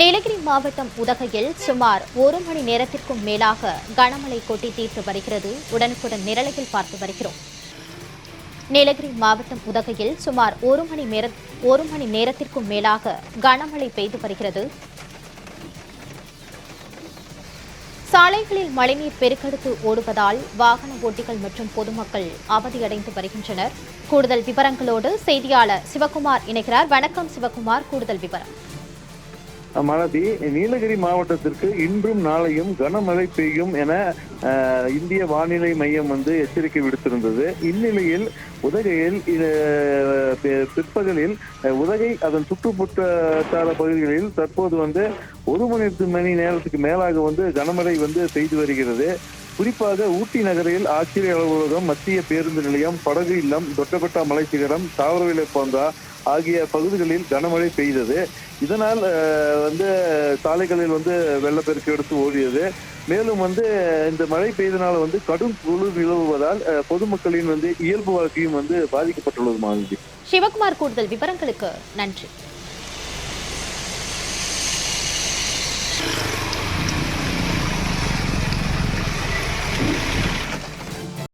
நீலகிரி மாவட்டம் உதகையில் சுமார் ஒரு மணி நேரத்திற்கும் மேலாக கனமழை கொட்டி தீர்த்து வருகிறது. உடனுக்குடன் நிரலையில் பார்த்து வருகிறோம். நீலகிரி மாவட்டம் உதகையில் சுமார் ஒரு மணி நேர ஒரு மணி நேரத்திற்கும் மேலாக கனமழை பெய்து வருகிறது. சாலைகளில் மழைநீர் பெருக்கெடுத்து ஓடுவதால் வாகன ஓட்டிகள் மற்றும் பொதுமக்கள் அவதியடைந்து வருகின்றனர். கூடுதல் விவரங்களோடு செய்தியாளர் சிவகுமார் இணைகிறார். வணக்கம் சிவகுமார். கூடுதல் விவரம். மலதி நீலகிரி மாவட்டத்திற்கு இன்றும் நாளையும் கனமழை பெய்யும் என இந்திய வானிலை மையம் வந்து எச்சரிக்கை விடுத்திருந்தது. இந்நிலையில் உதகையில் பிற்பகலில் உதகை அதன் சுற்றுப்புறத்தார பகுதிகளில் தற்போது வந்து ஒரு மணி மணி நேரத்துக்கு மேலாக வந்து கனமழை வந்து பெய்து வருகிறது. குறிப்பாக ஊட்டி நகரில் ஆட்சியர் அலுவலகம் மத்திய பேருந்து நிலையம் படகு இல்லம் தொட்டபெட்டா சிகரம் தாவரவிலை போந்தா ஆகிய பகுதிகளில் கனமழை பெய்தது. இதனால் அஹ், வந்து சாலைகளில் வந்து வெள்ளப்பெருக்கு எடுத்து ஓடியது. மேலும் வந்து இந்த மழை பெய்தனால வந்து கடும் குளிர் நிலவுவதால் பொதுமக்களின் வந்து இயல்பு வாழ்க்கையும் வந்து பாதிக்கப்பட்டுள்ளது மாதிரி சிவகுமார் கூடுதல் விவரங்களுக்கு நன்றி.